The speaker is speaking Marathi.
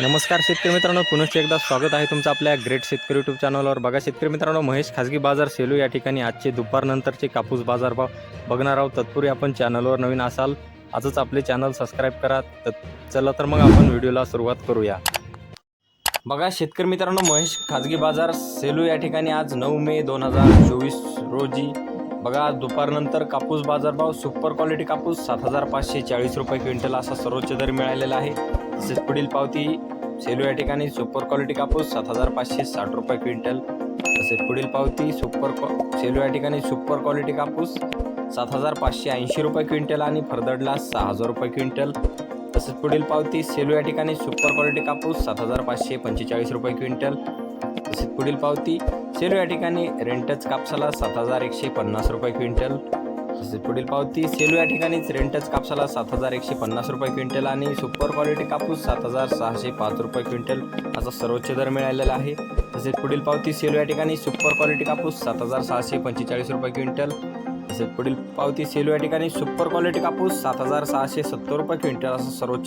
नमस्कार शेतकरी मित्रांनो पुनश्च एकदा स्वागत आहे तुमचं आपल्या ग्रेट शेतकरी यूट्यूब चॅनलवर बघा शेतकरी मित्रांनो महेश खाजगी बाजार सेलू या ठिकाणी आजचे दुपारनंतरचे कापूस बाजारभाव बघणार आहोत. तत्पूर्वी आपण चॅनलवर नवीन असाल आजच आपले चॅनल सबस्क्राईब करा. तर चला तर मग आपण व्हिडिओला सुरुवात करूया. बघा शेतकरी मित्रांनो महेश खाजगी बाजार सेलू या ठिकाणी आज नऊ मे दोन हजार चोवीस रोजी बघा दुपारनंतर कापूस बाजारभाव सुपर क्वालिटी कापूस सात हजार पाचशे चाळीस रुपये क्विंटल असा सर्वोच्च दर मिळालेला आहे. तसेच पुढील पावती सेलू या ठिकाणी सुपर क्वालिटी कापूस सात हजार पाचशे साठ रुपये क्विंटल. तसेच पुढील पावती सुपर क्वा सेलू या ठिकाणी सुपर क्वालिटी कापूस सात हजार पाचशे ऐंशी रुपये क्विंटल आणि फरदडला सहा हजार रुपये क्विंटल. तसेच पुढील पावती सेलू या ठिकाणी सुपर क्वालिटी कापूस सात हजार पाचशे पंचेचाळीस रुपये क्विंटल. तसेच पुढील पावती सेलू या ठिकाणी रेंटच कापसाला सात हजार एकशे पन्नास रुपये क्विंटल. तसेच पुढील पावती सेलू या ठिकाणीच रेंटच कापसाला सात हजार एकशे पन्नास रुपये क्विंटल आणि सुपर क्वालिटी कापूस सात हजार सहाशे पाच रुपये क्विंटल असा सर्वोच्च दर मिळालेला आहे. तसेच पुढील पावती सेलू या ठिकाणी सुपर क्वालिटी कापूस सात हजार सहाशे पंचेचाळीस रुपये क्विंटल. तसेच पुढील पावती सेलू या ठिकाणी सुपर क्वालिटी कापूस सात हजार सहाशे सत्तर रुपये क्विंटल असं सर्वोच्च